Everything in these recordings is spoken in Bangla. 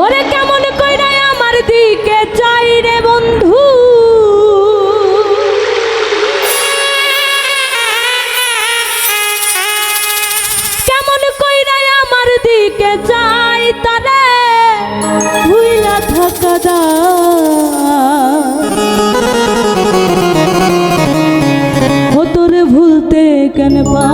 ওরে কেমন কইরা আমার দিকে চাই রে বন্ধু? কেমন কইরা আমার দিকে চাই তারে? ভুইলা থাকা দা। ও তোরে ভুলতে কেন পা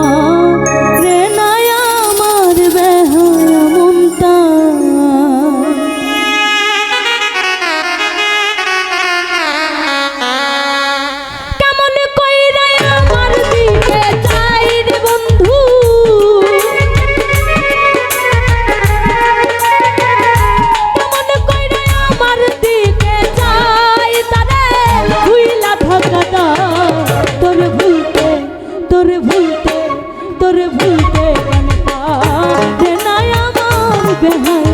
তোর পারে না। আমার বেহায়া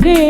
দূরে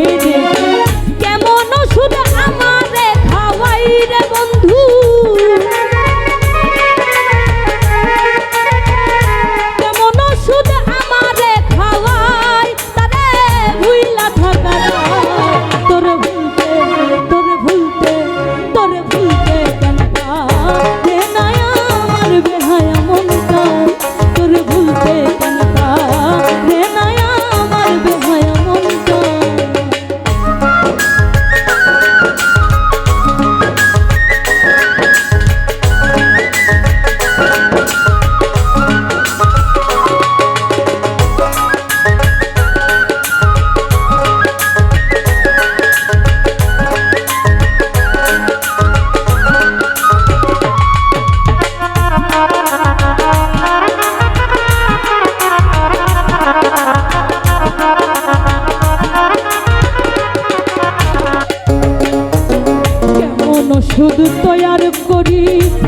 দুধ তৈয়ার করি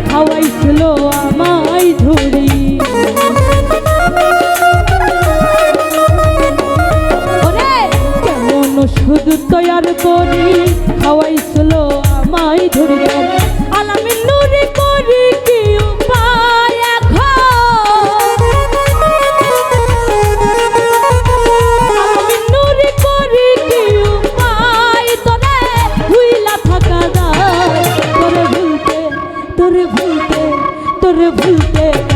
খাওয়াইছিল আমায় ধরি কেমন ওষুধ তৈয়ার করি খাওয়াইছিল আমায় ধরি আলামে ভুলতে